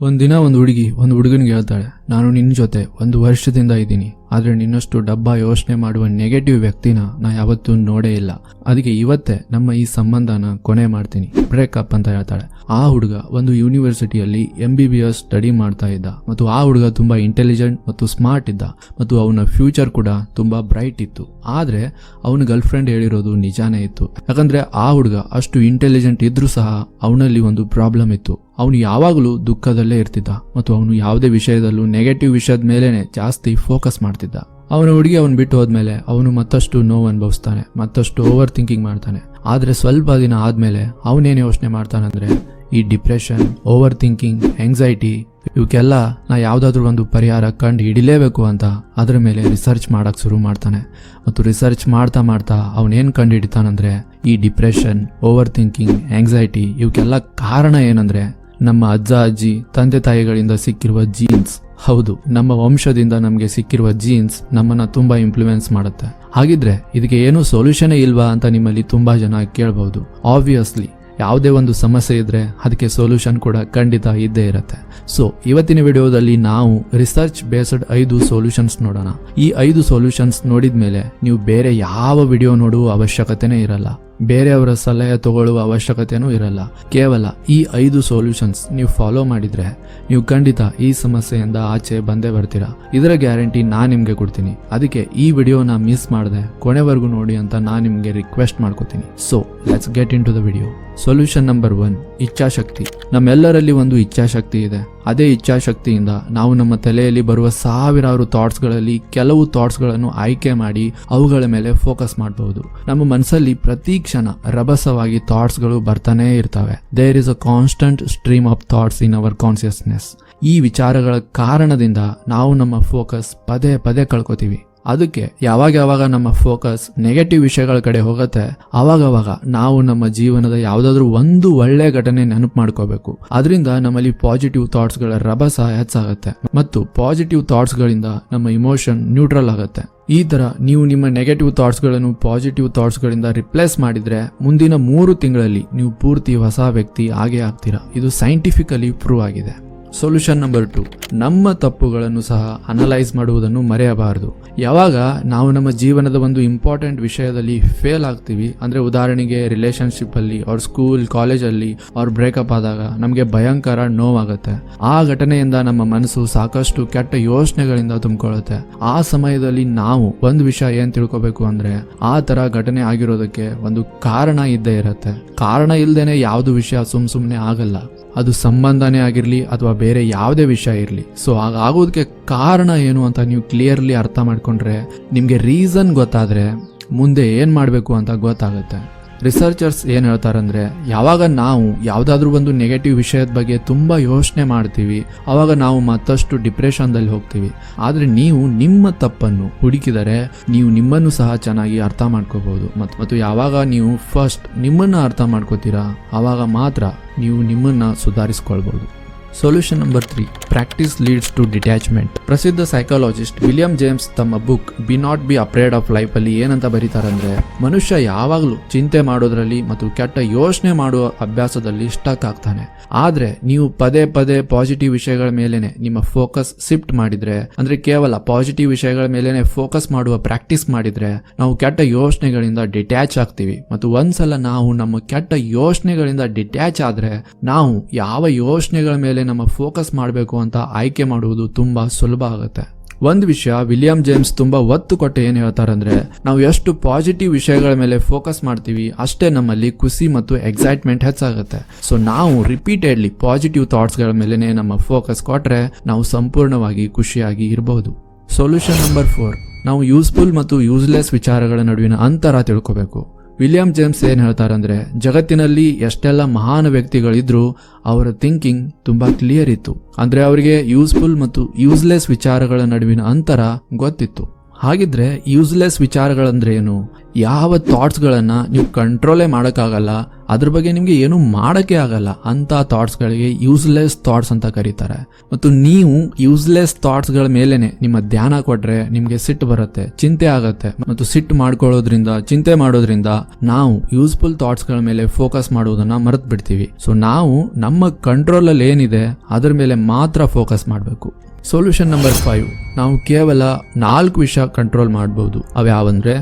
ಒಂದಿನ ಒಂದು ಹುಡುಗಿ ಒಂದು ಹುಡುಗನಿಗೆ ಹೇಳ್ತಾಳೆ ನಾನು ನಿನ್ನ ಜೊತೆ ಒಂದು ವರ್ಷದಿಂದ ಇದ್ದೀನಿ. ಆದ್ರೆ ನಿನ್ನಷ್ಟು ಡಬ್ಬ ಯೋಚನೆ ಮಾಡುವ ನೆಗೆಟಿವ್ ವ್ಯಕ್ತಿನ ನಾ ಯಾವತ್ತೂ ನೋಡೇ ಇಲ್ಲ. ಅದಕ್ಕೆ ಇವತ್ತೇ ನಮ್ಮ ಈ ಸಂಬಂಧನ ಕೊನೆ ಮಾಡ್ತೀನಿ. ಬ್ರೇಕಪ್ ಅಂತ ಹೇಳ್ತಾಳೆ. ಆ ಹುಡುಗ ಒಂದು ಯೂನಿವರ್ಸಿಟಿಯಲ್ಲಿ M B B S study ಮಾಡ್ತಾ ಇದ್ದ. ಮತ್ತು ಆ ಹುಡುಗ ತುಂಬಾ ಇಂಟೆಲಿಜೆಂಟ್ ಮತ್ತು ಸ್ಮಾರ್ಟ್ ಇದ್ದ. ಮತ್ತು ಅವನ ಫ್ಯೂಚರ್ ಕೂಡ ತುಂಬಾ ಬ್ರೈಟ್ ಇತ್ತು. ಆದರೆ ಅವನ ಗರ್ಲ್ ಫ್ರೆಂಡ್ ಹೇಳಿರೋದು ನಿಜಾನೇ ಇತ್ತು. ಯಾಕಂದ್ರೆ ಆ ಹುಡುಗ ಅಷ್ಟು ಇಂಟೆಲಿಜೆಂಟ್ ಇದ್ರೂ ಸಹ ಅವನಲ್ಲಿ ಒಂದು ಪ್ರಾಬ್ಲಮ್ ಇತ್ತು. ಅವನು ಯಾವಾಗಲೂ ದುಃಖದಲ್ಲೇ ಇರ್ತಿದ್ದ. ಮತ್ತು ಅವನು ಯಾವುದೇ ವಿಷಯದಲ್ಲೂ ನೆಗೆಟಿವ್ ವಿಷಯದ ಮೇಲೇ ಜಾಸ್ತಿ ಫೋಕಸ್ ಮಾಡ್ತಿದ್ದ. ಅವನ ಹುಡುಗಿ ಅವನು ಬಿಟ್ಟು ಹೋದ್ಮೇಲೆ ಅವನು ಮತ್ತಷ್ಟು ನೋವು ಅನುಭವಿಸ್ತಾನೆ, ಮತ್ತಷ್ಟು ಓವರ್ ಥಿಂಕಿಂಗ್ ಮಾಡ್ತಾನೆ. ಆದ್ರೆ ಸ್ವಲ್ಪ ದಿನ ಆದ್ಮೇಲೆ ಅವನೇನು ಯೋಚನೆ ಮಾಡ್ತಾನಂದ್ರೆ, ಈ ಡಿಪ್ರೆಷನ್ ಓವರ್ ಥಿಂಕಿಂಗ್ ಎಂಗ್ಸೈಟಿ ಇವಕ್ಕೆಲ್ಲ ನಾ ಯಾವುದಾದ್ರೂ ಒಂದು ಪರಿಹಾರ ಕಂಡು ಹಿಡಿಲೇಬೇಕು ಅಂತ ಅದರ ಮೇಲೆ ರಿಸರ್ಚ್ ಮಾಡಕ್ ಶುರು ಮಾಡ್ತಾನೆ. ಮತ್ತು ರಿಸರ್ಚ್ ಮಾಡ್ತಾ ಮಾಡ್ತಾ ಅವನೇನು ಕಂಡು ಹಿಡಿತಾನಂದ್ರೆ, ಈ ಡಿಪ್ರೆಷನ್ ಓವರ್ ಥಿಂಕಿಂಗ್ ಎಂಗ್ಸೈಟಿ ಇವಕ್ಕೆಲ್ಲ ಕಾರಣ ಏನಂದ್ರೆ ನಮ್ಮ ಅಜ್ಜ, ಅಜ್ಜಿ, ತಂದೆ ತಾಯಿಗಳಿಂದ ಸಿಕ್ಕಿರುವ ಜೀನ್ಸ್ ಹೌದು, ನಮ್ಮ ವಂಶದಿಂದ ನಮಗೆ ಸಿಕ್ಕಿರುವ ಜೀನ್ಸ್ ನಮ್ಮನ್ನ ತುಂಬಾ ಇಂಪ್ಲೂಯೆನ್ಸ್ ಮಾಡುತ್ತೆ. ಹಾಗಿದ್ರೆ ಇದಕ್ಕೆ ಏನು ಸೊಲ್ಯೂಷನ್ ಇಲ್ವಾ ಅಂತ ನಿಮ್ಮಲ್ಲಿ ತುಂಬಾ ಜನ ಕೇಳಬಹುದು ಆಬ್ವಿಯಸ್ಲಿ ಯಾವುದೇ ಒಂದು ಸಮಸ್ಯೆ ಇದ್ರೆ ಅದಕ್ಕೆ ಸೊಲ್ಯೂಷನ್ ಕೂಡ ಖಂಡಿತ ಇದ್ದೇ ಇರುತ್ತೆ. ಸೊ ಇವತ್ತಿನ ವಿಡಿಯೋದಲ್ಲಿ ನಾವು ರಿಸರ್ಚ್ ಬೇಸ್ಡ್ ಐದು ಸೊಲ್ಯೂಷನ್ಸ್ ನೋಡೋಣ. ಈ ಐದು ಸೊಲ್ಯೂಷನ್ಸ್ ನೋಡಿದ ಮೇಲೆ ನೀವು ಬೇರೆ ಯಾವ ವಿಡಿಯೋ ನೋಡುವ ಅವಶ್ಯಕತೆನೇ ಇರಲ್ಲ. ಬೇರೆಯವರ ಸಲಹೆ ತಗೊಳ್ಳುವ ಅವಶ್ಯಕತೆಯೂ ಇರಲ್ಲ. ಕೇವಲ ಈ ಐದು ಸೊಲ್ಯೂಷನ್ಸ್ ನೀವು ಫಾಲೋ ಮಾಡಿದ್ರೆ ನೀವು ಖಂಡಿತ ಈ ಸಮಸ್ಯೆಯಿಂದ ಆಚೆ ಬಂದೇ ಬರ್ತೀರಾ. ಇದರ ಗ್ಯಾರಂಟಿ ನಾನು ನಿಮಗೆ ಕೊಡ್ತೀನಿ. ಅದಕ್ಕೆ ಈ ವಿಡಿಯೋನ ಮಿಸ್ ಮಾಡದೆ ಕೊನೆವರೆಗೂ ನೋಡಿ ಅಂತ ನಾನು ನಿಮಗೆ ರಿಕ್ವೆಸ್ಟ್ ಮಾಡ್ಕೋತೀನಿ. So let's get into the video solution number one ಇಚ್ಛಾಶಕ್ತಿ. ನಮ್ಮೆಲ್ಲರಲ್ಲಿ ಒಂದು ಇಚ್ಛಾಶಕ್ತಿ ಇದೆ. ಅದೇ ಇಚ್ಛಾಶಕ್ತಿಯಿಂದ ನಾವು ನಮ್ಮ ತಲೆಯಲ್ಲಿ ಬರುವ ಸಾವಿರಾರು ಥಾಟ್ಸ್ಗಳಲ್ಲಿ ಕೆಲವು ಥಾಟ್ಸ್ಗಳನ್ನು ಆಯ್ಕೆ ಮಾಡಿ ಅವುಗಳ ಮೇಲೆ ಫೋಕಸ್ ಮಾಡಬಹುದು ನಮ್ಮ ಮನಸ್ಸಲ್ಲಿ ಪ್ರತಿ ಕ್ಷಣ ರಭಸವಾಗಿ ಥಾಟ್ಸ್ಗಳು ಬರ್ತಾನೇ ಇರ್ತವೆ. There is a constant stream of thoughts in our consciousness ಈ ವಿಚಾರಗಳ ಕಾರಣದಿಂದ ನಾವು ನಮ್ಮ ಫೋಕಸ್ ಪದೇ ಪದೇ ಕಳ್ಕೊತೀವಿ. ಅದಕ್ಕೆ ಯಾವಾಗ ಯಾವಾಗ ನಮ್ಮ ಫೋಕಸ್ ನೆಗೆಟಿವ್ ವಿಷಯಗಳ ಕಡೆ ಹೋಗುತ್ತೆ ಅವಾಗವಾಗ ನಾವು ನಮ್ಮ ಜೀವನದ ಯಾವುದಾದ್ರೂ ಒಂದು ಒಳ್ಳೆ ಘಟನೆ ನೆನಪು ಮಾಡ್ಕೋಬೇಕು. ಅದರಿಂದ ನಮ್ಮಲ್ಲಿ ಪಾಸಿಟಿವ್ ಥಾಟ್ಸ್ಗಳ ರಭಸ ಹೆಚ್ಚಾಗುತ್ತೆ. ಮತ್ತು ಪಾಸಿಟಿವ್ ಥಾಟ್ಸ್ ಗಳಿಂದ ನಮ್ಮ ಇಮೋಷನ್ ನ್ಯೂಟ್ರಲ್ ಆಗುತ್ತೆ. ಈ ತರ ನೀವು ನಿಮ್ಮ ನೆಗೆಟಿವ್ ಥಾಟ್ಸ್ಗಳನ್ನು ಪಾಸಿಟಿವ್ ಥಾಟ್ಸ್ ಗಳಿಂದ ರಿಪ್ಲೇಸ್ ಮಾಡಿದ್ರೆ, ಮುಂದಿನ ಮೂರು ತಿಂಗಳಲ್ಲಿ ನೀವು ಪೂರ್ತಿ ಹೊಸ ವ್ಯಕ್ತಿ ಹಾಗೆ ಆಗ್ತೀರಾ. ಇದು ಸೈಂಟಿಫಿಕಲಿ ಪ್ರೂವ್ ಆಗಿದೆ. ಸೊಲ್ಯೂಷನ್ ನಂಬರ್ ಟು ನಮ್ಮ ತಪ್ಪುಗಳನ್ನು ಸಹ ಅನಲೈಸ್ ಮಾಡುವುದನ್ನು ಮರೆಯಬಾರದು. ಯಾವಾಗ ನಾವು ನಮ್ಮ ಜೀವನದ ಒಂದು ಇಂಪಾರ್ಟೆಂಟ್ ವಿಷಯದಲ್ಲಿ ಫೇಲ್ ಆಗ್ತೀವಿ, ಅಂದ್ರೆ ಉದಾಹರಣೆಗೆ ರಿಲೇಶನ್ಶಿಪ್ ಅಲ್ಲಿ ಅವ್ರ ಸ್ಕೂಲ್ ಕಾಲೇಜಲ್ಲಿ ಅವ್ರ ಬ್ರೇಕಪ್ ಆದಾಗ ನಮಗೆ ಭಯಂಕರ ನೋವಾಗುತ್ತೆ. ಆ ಘಟನೆಯಿಂದ ನಮ್ಮ ಮನಸ್ಸು ಸಾಕಷ್ಟು ಕೆಟ್ಟ ಯೋಚನೆಗಳಿಂದ ತುಂಬಿಕೊಳ್ಳುತ್ತೆ. ಆ ಸಮಯದಲ್ಲಿ ನಾವು ಒಂದು ವಿಷಯ ಏನು ತಿಳ್ಕೊಬೇಕು ಅಂದ್ರೆ, ಆ ತರ ಘಟನೆ ಆಗಿರೋದಕ್ಕೆ ಒಂದು ಕಾರಣ ಇದ್ದೇ ಇರುತ್ತೆ. ಕಾರಣ ಇಲ್ದೇನೆ ಯಾವುದು ವಿಷಯ ಸುಮ್ ಸುಮ್ಮನೆ ಆಗಲ್ಲ. ಅದು ಸಂಬಂಧನೇ ಆಗಿರಲಿ ಅಥವಾ ಬೇರೆ ಯಾವುದೇ ವಿಷಯ ಇರಲಿ. ಸೊ ಹಾಗಾಗೋದಕ್ಕೆ ಕಾರಣ ಏನು ಅಂತ ನೀವು ಕ್ಲಿಯರ್ಲಿ ಅರ್ಥ ಮಾಡಿಕೊಂಡ್ರೆ ನಿಮಗೆ ರೀಸನ್ ಗೊತ್ತಾದರೆ ಮುಂದೆ ಏನು ಮಾಡಬೇಕು ಅಂತ ಗೊತ್ತಾಗುತ್ತೆ. ರಿಸರ್ಚರ್ಸ್ ಏನು ಹೇಳ್ತಾರಂದ್ರೆ, ಯಾವಾಗ ನಾವು ಯಾವುದಾದ್ರೂ ಒಂದು ನೆಗೆಟಿವ್ ವಿಷಯದ ಬಗ್ಗೆ ತುಂಬ ಯೋಚನೆ ಮಾಡ್ತೀವಿ ಆವಾಗ ನಾವು ಮತ್ತಷ್ಟು ಡಿಪ್ರೆಷನ್ದಲ್ಲಿ ಹೋಗ್ತೀವಿ. ಆದರೆ ನೀವು ನಿಮ್ಮ ತಪ್ಪನ್ನು ಹುಡುಕಿದರೆ ನೀವು ನಿಮ್ಮನ್ನು ಸಹ ಚೆನ್ನಾಗಿ ಅರ್ಥ ಮಾಡ್ಕೋಬಹುದು. ಮತ್ತು ಮತ್ತು ಯಾವಾಗ ನೀವು ಫಸ್ಟ್ ನಿಮ್ಮನ್ನು ಅರ್ಥ ಮಾಡ್ಕೋತೀರಾ ಆವಾಗ ಮಾತ್ರ ನೀವು ನಿಮ್ಮನ್ನು ಸುಧಾರಿಸ್ಕೊಳ್ಬಹುದು. Solution number three practice leads to detachment ಪ್ರಸಿದ್ಧ ಸೈಕಾಲಜಿಸ್ಟ್ ವಿಲಿಯಂ ಜೇಮ್ಸ್ ತಮ್ಮ book be not be afraid of life ಅಲ್ಲಿ ಏನಂತ ಬರೀತಾರಂದ್ರೆ, ಮನುಷ್ಯ ಯಾವಾಗಲೂ ಚಿಂತೆ ಮಾಡೋದ್ರಲ್ಲಿ ಮತ್ತು ಕೆಟ್ಟ ಯೋಚನೆ ಮಾಡುವ ಅಭ್ಯಾಸದಲ್ಲಿ ಸ್ಟಕ್ ಆಗ್ತಾನೆ. ಆದ್ರೆ ನೀವು ಪದೇ ಪದೇ ಪಾಸಿಟಿವ್ ವಿಷಯಗಳ ಮೇಲೆನೆ ನಿಮ್ಮ ಫೋಕಸ್ ಶಿಫ್ಟ್ ಮಾಡಿದ್ರೆ, ಅಂದ್ರೆ ಕೇವಲ ಪಾಸಿಟಿವ್ ವಿಷಯಗಳ ಮೇಲೆನೆ ಫೋಕಸ್ ಮಾಡುವ ಪ್ರಾಕ್ಟೀಸ್ ಮಾಡಿದ್ರೆ, ನಾವು ಕೆಟ್ಟ ಯೋಚನೆಗಳಿಂದ ಡಿಟ್ಯಾಚ್ ಆಗ್ತೀವಿ. ಮತ್ತು ಒಂದ್ಸಲ ನಾವು ನಮ್ಮ ಕೆಟ್ಟ ಯೋಚನೆಗಳಿಂದ ಡಿಟ್ಯಾಚ್ ಆದ್ರೆ, ನಾವು ಯಾವ ಯೋಚನೆಗಳ ಮೇಲೆ ನಮ್ಮ ಫೋಕಸ್ ಮಾಡಬೇಕು ಅಂತ ಆಯ್ಕೆ ಮಾಡುವುದು ತುಂಬಾ ಸುಲಭ ಆಗುತ್ತೆ. ಒಂದು ವಿಷಯ ವಿಲಿಯಂ ಜೇಮ್ಸ್ ತುಂಬಾ ಒತ್ತು ಕೊಟ್ಟು ಏನ್ ಹೇಳ್ತಾರಂದ್ರೆ ನಾವು ಎಷ್ಟು ಪಾಸಿಟಿವ್ ವಿಷಯಗಳ ಮೇಲೆ ಫೋಕಸ್ ಮಾಡ್ತೀವಿ, ಅಷ್ಟೇ ನಮ್ಮಲ್ಲಿ ಖುಷಿ ಮತ್ತು ಎಕ್ಸೈಟ್ಮೆಂಟ್ ಹೆಚ್ಚಾಗುತ್ತೆ. ಸೊ ನಾವು ರಿಪೀಟೆಡ್ಲಿ ಪಾಸಿಟಿವ್ ಥಾಟ್ಸ್ಗಳ ಮೇಲೆನೆ ನಮ್ಮ ಫೋಕಸ್ ಕೊಟ್ರೆ ನಾವು ಸಂಪೂರ್ಣವಾಗಿ ಖುಷಿಯಾಗಿ ಇರಬಹುದು ಸೊಲ್ಯೂಷನ್ ನಂಬರ್ ಫೋರ್. ನಾವು ಯೂಸ್ಫುಲ್ ಮತ್ತು ಯೂಸ್ಲೆಸ್ ವಿಚಾರಗಳ ನಡುವಿನ ಅಂತರ ತಿಳ್ಕೋಬೇಕು. ವಿಲಿಯಂ ಜೇಮ್ಸ್ ಏನ್ ಹೇಳ್ತಾರಂದ್ರೆ, ಜಗತ್ತಿನಲ್ಲಿ ಎಷ್ಟೆಲ್ಲ ಮಹಾನ್ ವ್ಯಕ್ತಿಗಳಿದ್ರು, ಅವರ ಥಿಂಕಿಂಗ್ ತುಂಬಾ ಕ್ಲಿಯರ್ ಇತ್ತು. ಅಂದ್ರೆ ಅವರಿಗೆ ಯೂಸ್ಫುಲ್ ಮತ್ತು ಯೂಸ್ಲೆಸ್ ವಿಚಾರಗಳ ನಡುವಿನ ಅಂತರ ಗೊತ್ತಿತ್ತು. ಹಾಗಿದ್ರೆ ಯೂಸ್ಲೆಸ್ ವಿಚಾರಗಳಂದ್ರೆ ಏನು? ಯಾವ ಥಾಟ್ಸ್ಗಳನ್ನ ನೀವು ಕಂಟ್ರೋಲೇ ಮಾಡೋಕ್ಕಾಗಲ್ಲ, ಅದ್ರ ಬಗ್ಗೆ ನಿಮಗೆ ಏನು ಮಾಡೋಕ್ಕೆ ಆಗಲ್ಲ ಅಂತ ಥಾಟ್ಸ್ಗಳಿಗೆ ಯೂಸ್ಲೆಸ್ ಥಾಟ್ಸ್ ಅಂತ ಕರೀತಾರೆ. ಮತ್ತು ನೀವು ಯೂಸ್ಲೆಸ್ ಥಾಟ್ಸ್ಗಳ ಮೇಲೇನೆ ನಿಮ್ಮ ಧ್ಯಾನ ಕೊಟ್ರೆ ನಿಮಗೆ ಸಿಟ್ಟು ಬರುತ್ತೆ, ಚಿಂತೆ ಆಗತ್ತೆ. ಮತ್ತು ಸಿಟ್ಟು ಮಾಡ್ಕೊಳ್ಳೋದ್ರಿಂದ, ಚಿಂತೆ ಮಾಡೋದ್ರಿಂದ ನಾವು ಯೂಸ್ಫುಲ್ ಥಾಟ್ಸ್ಗಳ ಮೇಲೆ ಫೋಕಸ್ ಮಾಡುವುದನ್ನ ಮರೆತು ಬಿಡ್ತೀವಿ ಸೊ ನಾವು ನಮ್ಮ ಕಂಟ್ರೋಲ್ ಅಲ್ಲಿ ಏನಿದೆ ಅದ್ರ ಮೇಲೆ ಮಾತ್ರ ಫೋಕಸ್ ಮಾಡಬೇಕು. Solution number five. ನಾವು ಕೇವಲ ನಾಲ್ಕು ವಿಷಯ ಕಂಟ್ರೋಲ್ ಮಾಡಬಹುದು ಅವ್ಯಾವಂದ್ರೆ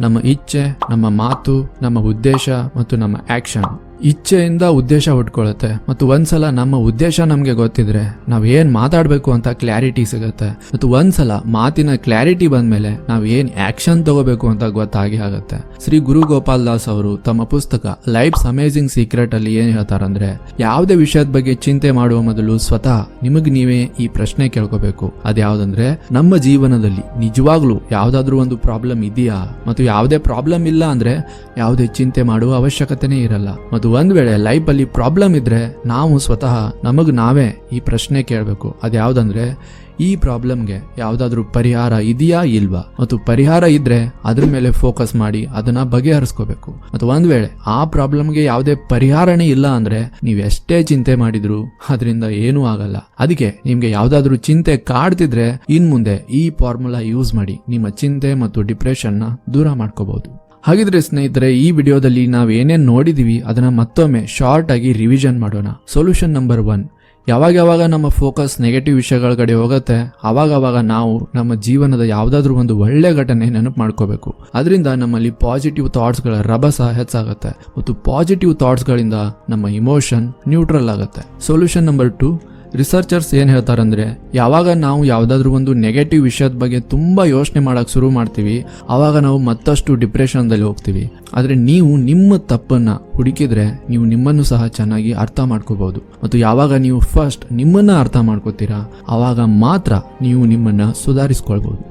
ನಮ್ಮ ಇಚ್ಛೆ, ನಮ್ಮ ಮಾತು, ನಮ್ಮ ಉದ್ದೇಶ ಮತ್ತು ನಮ್ಮ ಆಕ್ಷನ್ ಇಚ್ಛೆಯಿಂದ ಉದ್ದೇಶ ಹುಟ್ಕೊಳ್ಳುತ್ತೆ. ಮತ್ತು ಒಂದ್ಸಲ ನಮ್ಮ ಉದ್ದೇಶ ನಮಗೆ ಗೊತ್ತಿದ್ರೆ ನಾವು ಏನ್ ಮಾತಾಡಬೇಕು ಅಂತ ಕ್ಲಾರಿಟಿ ಸಿಗುತ್ತೆ. ಮತ್ತು ಒಂದ್ಸಲ ಮಾತಿನ ಕ್ಲಾರಿಟಿ ಬಂದ್ಮೇಲೆ ನಾವು ಏನ್ ಆಕ್ಷನ್ ತಗೋಬೇಕು ಅಂತ ಗೊತ್ತಾಗಿ ಆಗುತ್ತೆ. ಶ್ರೀ ಗುರು ಗೋಪಾಲ್ ದಾಸ್ ಅವರು ತಮ್ಮ ಪುಸ್ತಕ ಲೈಫ್ಸ್ ಅಮೇಝಿಂಗ್ ಸೀಕ್ರೆಟ್ ಅಲ್ಲಿ ಏನ್ ಹೇಳ್ತಾರಂದ್ರೆ, ಯಾವುದೇ ವಿಷಯದ ಬಗ್ಗೆ ಚಿಂತೆ ಮಾಡುವ ಮೊದಲು ಸ್ವತಃ ನಿಮಗೆ ನೀವೇ ಈ ಪ್ರಶ್ನೆ ಕೇಳ್ಕೋಬೇಕು. ಅದ್ಯಾವ್ದಂದ್ರೆ, ನಮ್ಮ ಜೀವನದಲ್ಲಿ ನಿಜವಾಗ್ಲೂ ಯಾವ್ದಾದ್ರೂ ಒಂದು ಪ್ರಾಬ್ಲಮ್ ಇದೆಯಾ? ಮತ್ತು ಯಾವುದೇ ಪ್ರಾಬ್ಲಮ್ ಇಲ್ಲ ಅಂದ್ರೆ ಯಾವುದೇ ಚಿಂತೆ ಮಾಡುವ ಅವಶ್ಯಕತೆನೇ ಇರಲ್ಲ. ಮತ್ತು ಒಂದ್ ವೇಳೆ ಅಲ್ಲಿ ಪ್ರಾಬ್ಲಮ್ ಇದ್ರೆ ನಾವು ಸ್ವತಃ ನಮಗ್ ನಾವೇ ಈ ಪ್ರಶ್ನೆ ಕೇಳಬೇಕು. ಅದ್ಯಾವ್ದಂದ್ರೆ ಈ ಪ್ರಾಬ್ಲಮ್ಗೆ ಯಾವ್ದಾದ್ರು ಪರಿಹಾರ ಇದೆಯಾ ಇಲ್ವಾ? ಮತ್ತು ಪರಿಹಾರ ಇದ್ರೆ ಅದ್ರ ಮೇಲೆ ಫೋಕಸ್ ಮಾಡಿ ಅದನ್ನ ಬಗೆಹರಿಸ್ಕೋಬೇಕು. ಮತ್ತು ಒಂದ್ ವೇಳೆ ಆ ಪ್ರಾಬ್ಲಮ್ಗೆ ಯಾವುದೇ ಪರಿಹಾರನೇ ಇಲ್ಲ ಅಂದ್ರೆ ನೀವು ಎಷ್ಟೇ ಚಿಂತೆ ಮಾಡಿದ್ರು ಅದರಿಂದ ಏನೂ ಆಗಲ್ಲ. ಅದಕ್ಕೆ ನಿಮ್ಗೆ ಯಾವ್ದಾದ್ರು ಚಿಂತೆ ಕಾಡ್ತಿದ್ರೆ ಇನ್ ಮುಂದೆ ಈ ಫಾರ್ಮುಲಾ ಯೂಸ್ ಮಾಡಿ ನಿಮ್ಮ ಚಿಂತೆ ಮತ್ತು ಡಿಪ್ರೆಷನ್ನ ದೂರ ಮಾಡ್ಕೋಬಹುದು ಹಾಗಿದ್ರೆ ಸ್ನೇಹಿತರೆ, ಈ ವಿಡಿಯೋದಲ್ಲಿ ನಾವು ಏನೇನು ನೋಡಿದೀವಿ, ಅದನ್ನ ಮತ್ತೊಮ್ಮೆ ಶಾರ್ಟ್ ಆಗಿ ರಿವಿಷನ್ ಮಾಡೋಣ. ಸೊಲ್ಯೂಷನ್ ನಂಬರ್ ಒನ್ ಯಾವಾಗ ಯಾವಾಗ ನಮ್ಮ ಫೋಕಸ್ ನೆಗೆಟಿವ್ ವಿಷಯಗಳ ಕಡೆ ಹೋಗುತ್ತೆ ಆವಾಗ ಅವಾಗ ನಾವು ನಮ್ಮ ಜೀವನದ ಯಾವುದಾದ್ರೂ ಒಂದು ಒಳ್ಳೆ ಘಟನೆ ನೆನಪು ಮಾಡ್ಕೋಬೇಕು. ಅದರಿಂದ ನಮ್ಮಲ್ಲಿ ಪಾಸಿಟಿವ್ ಥಾಟ್ಸ್ಗಳ ರಭಸ ಹೆಚ್ಚಾಗುತ್ತೆ, ಮತ್ತು ಪಾಸಿಟಿವ್ ಥಾಟ್ಸ್ಗಳಿಂದ ನಮ್ಮ ಇಮೋಷನ್ ನ್ಯೂಟ್ರಲ್ ಆಗುತ್ತೆ. ಸೊಲ್ಯೂಷನ್ ನಂಬರ್ ಟು ರಿಸರ್ಚರ್ಸ್ ಏನು ಹೇಳ್ತಾರಂದ್ರೆ, ಯಾವಾಗ ನಾವು ಯಾವುದಾದ್ರೂ ಒಂದು ನೆಗೆಟಿವ್ ವಿಷಯದ ಬಗ್ಗೆ ತುಂಬ ಯೋಚನೆ ಮಾಡೋಕ್ಕೆ ಶುರು ಮಾಡ್ತೀವಿ ಆವಾಗ ನಾವು ಮತ್ತಷ್ಟು ಡಿಪ್ರೆಷನ್ದಲ್ಲಿ ಹೋಗ್ತೀವಿ. ಆದರೆ ನೀವು ನಿಮ್ಮ ತಪ್ಪನ್ನು ಹುಡುಕಿದ್ರೆ ನೀವು ನಿಮ್ಮನ್ನು ಸಹ ಚೆನ್ನಾಗಿ ಅರ್ಥ ಮಾಡ್ಕೋಬಹುದು. ಮತ್ತು ಯಾವಾಗ ನೀವು ಫಸ್ಟ್ ನಿಮ್ಮನ್ನು ಅರ್ಥ ಮಾಡ್ಕೋತೀರಾ ಆವಾಗ ಮಾತ್ರ ನೀವು ನಿಮ್ಮನ್ನು ಸುಧಾರಿಸ್ಕೊಳ್ಬೋದು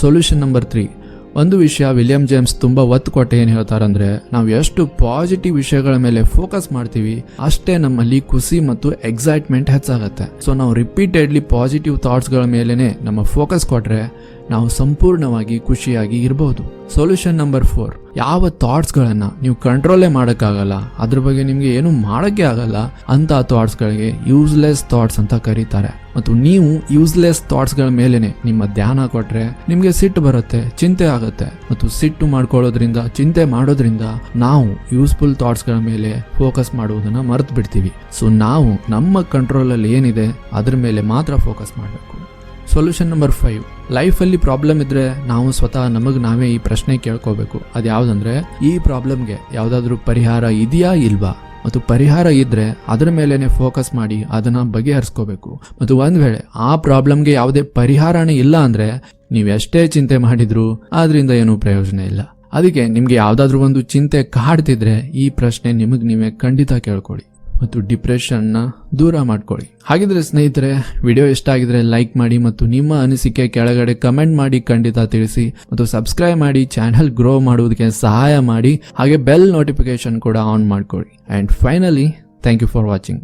ಸೊಲ್ಯೂಷನ್ ನಂಬರ್ ತ್ರೀ ಒಂದು ವಿಷಯ ವಿಲಿಯಂ ಜೇಮ್ಸ್ ತುಂಬಾ ಒತ್ತು ಕೊಟ್ಟು ಏನು ಹೇಳ್ತಾರಂದ್ರೆ, ನಾವು ಎಷ್ಟು ಪಾಸಿಟಿವ್ ವಿಷಯಗಳ ಮೇಲೆ ಫೋಕಸ್ ಮಾಡ್ತೀವಿ, ಅಷ್ಟೇ ನಮ್ಮಲ್ಲಿ ಖುಷಿ ಮತ್ತು ಎಕ್ಸೈಟ್ಮೆಂಟ್ ಹೆಚ್ಚಾಗುತ್ತೆ. ಸೊ ನಾವು ರಿಪೀಟೆಡ್ಲಿ ಪಾಸಿಟಿವ್ ಥಾಟ್ಸ್ಗಳ ಮೇಲೆನೆ ನಮ್ಮ ಫೋಕಸ್ ಕೊಟ್ರೆ ನಾವು ಸಂಪೂರ್ಣವಾಗಿ ಖುಷಿಯಾಗಿ ಇರಬಹುದು ಸೊಲ್ಯೂಷನ್ ನಂಬರ್ ಫೋರ್ ಯಾವ ಥಾಟ್ಸ್ಗಳನ್ನು ನೀವು ಕಂಟ್ರೋಲೇ ಮಾಡೋಕ್ಕಾಗಲ್ಲ, ಅದ್ರ ಬಗ್ಗೆ ನಿಮಗೆ ಏನು ಮಾಡೋಕ್ಕೆ ಆಗಲ್ಲ ಅಂತ ಥಾಟ್ಸ್ಗಳಿಗೆ ಯೂಸ್ಲೆಸ್ ಥಾಟ್ಸ್ ಅಂತ ಕರೀತಾರೆ. ಮತ್ತು ನೀವು ಯೂಸ್ಲೆಸ್ ಥಾಟ್ಸ್ಗಳ ಮೇಲೆನೆ ನಿಮ್ಮ ಧ್ಯಾನ ಕೊಟ್ರೆ ನಿಮಗೆ ಸಿಟ್ಟು ಬರುತ್ತೆ, ಚಿಂತೆ ಆಗುತ್ತೆ. ಮತ್ತು ಸಿಟ್ಟು ಮಾಡ್ಕೊಳ್ಳೋದ್ರಿಂದ, ಚಿಂತೆ ಮಾಡೋದ್ರಿಂದ ನಾವು ಯೂಸ್ಫುಲ್ ಥಾಟ್ಸ್ಗಳ ಮೇಲೆ ಫೋಕಸ್ ಮಾಡುವುದನ್ನು ಮರೆತು ಬಿಡ್ತೀವಿ ಸೊ ನಾವು ನಮ್ಮ ಕಂಟ್ರೋಲಲ್ಲಿ ಏನಿದೆ, ಅದ್ರ ಮೇಲೆ ಮಾತ್ರ ಫೋಕಸ್ ಮಾಡಬೇಕು. ಸೊಲ್ಯೂಷನ್ ನಂಬರ್ ಫೈವ್ ಲೈಫಲ್ಲಿ ಪ್ರಾಬ್ಲಮ್ ಇದ್ರೆ ನಾವು ಸ್ವತಃ ನಮಗೆ ನಾವೇ ಈ ಪ್ರಶ್ನೆ ಕೇಳ್ಕೋಬೇಕು. ಅದ್ಯಾವ್ದಂದ್ರೆ ಈ ಪ್ರಾಬ್ಲಮ್ಗೆ ಯಾವುದಾದ್ರೂ ಪರಿಹಾರ ಇದೆಯಾ ಇಲ್ವಾ? ಮತ್ತು ಪರಿಹಾರ ಇದ್ರೆ ಅದರ ಮೇಲೇನೆ ಫೋಕಸ್ ಮಾಡಿ ಅದನ್ನ ಬಗೆಹರಿಸ್ಕೋಬೇಕು. ಮತ್ತು ಒಂದ್ ವೇಳೆ ಆ ಪ್ರಾಬ್ಲಮ್ಗೆ ಯಾವುದೇ ಪರಿಹಾರನೇ ಇಲ್ಲ ಅಂದ್ರೆ ನೀವು ಎಷ್ಟೇ ಚಿಂತೆ ಮಾಡಿದ್ರು ಅದರಿಂದ ಏನೂ ಪ್ರಯೋಜನ ಇಲ್ಲ. ಅದಕ್ಕೆ ನಿಮಗೆ ಯಾವುದಾದ್ರೂ ಒಂದು ಚಿಂತೆ ಕಾಡ್ತಿದ್ರೆ ಈ ಪ್ರಶ್ನೆ ನಿಮಗೆ ನೀವೇ ಖಂಡಿತ ಕೇಳ್ಕೊಳ್ಳಿ. ಮತ್ತು ಡಿಪ್ರೆಷನ್ನ ದೂರ ಮಾಡ್ಕೊಳ್ಳಿ. ಹಾಗಿದ್ರೆ ಸ್ನೇಹಿತರೆ, ವಿಡಿಯೋ ಇಷ್ಟ ಆಗಿದ್ರೆ ಲೈಕ್ ಮಾಡಿ ಮತ್ತು ನಿಮ್ಮ ಅನಿಸಿಕೆ ಕೆಳಗಡೆ ಕಮೆಂಟ್ ಮಾಡಿ ಖಂಡಿತ ತಿಳಿಸಿ ಮತ್ತು ಸಬ್ಸ್ಕ್ರೈಬ್ ಮಾಡಿ, ಚಾನೆಲ್ ಗ್ರೋ ಮಾಡುವುದಕ್ಕೆ ಸಹಾಯ ಮಾಡಿ, ಹಾಗೆ ಬೆಲ್ ನೋಟಿಫಿಕೇಶನ್ ಕೂಡ ಆನ್ ಮಾಡ್ಕೊಳ್ಳಿ. And finally thank you for watching